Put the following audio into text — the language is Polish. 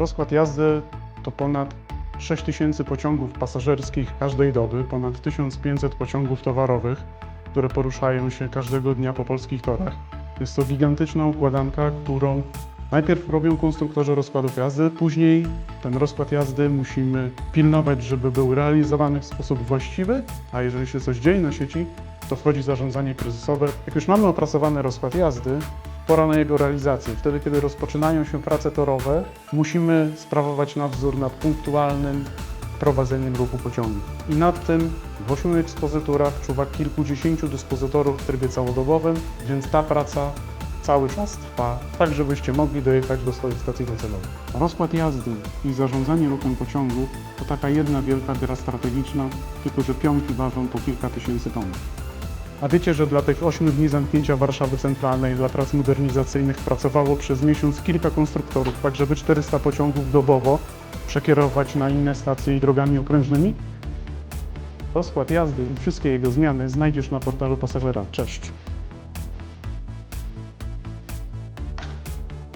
Rozkład jazdy to ponad 6000 pociągów pasażerskich każdej doby, ponad 1500 pociągów towarowych, które poruszają się każdego dnia po polskich torach. Jest to gigantyczna układanka, którą najpierw robią konstruktorzy rozkładów jazdy, później ten rozkład jazdy musimy pilnować, żeby był realizowany w sposób właściwy, a jeżeli się coś dzieje na sieci, to wchodzi zarządzanie kryzysowe. Jak już mamy opracowany rozkład jazdy, pora na jego realizację. Wtedy, kiedy rozpoczynają się prace torowe, musimy sprawować nadzór nad punktualnym prowadzeniem ruchu pociągu. I nad tym w ośmiu ekspozyturach czuwa kilkudziesięciu dyspozytorów w trybie całodobowym, więc ta praca cały czas trwa, tak żebyście mogli dojechać do swoich stacji docelowych. Rozkład jazdy i zarządzanie ruchem pociągu to taka jedna wielka gra strategiczna, tylko że pionki ważą po kilka tysięcy ton. A wiecie, że dla tych 8 dni zamknięcia Warszawy Centralnej dla prac modernizacyjnych pracowało przez miesiąc kilka konstruktorów, tak żeby 400 pociągów dobowo przekierować na inne stacje i drogami okrężnymi? Rozkład jazdy i wszystkie jego zmiany znajdziesz na portalu pasażera. Cześć!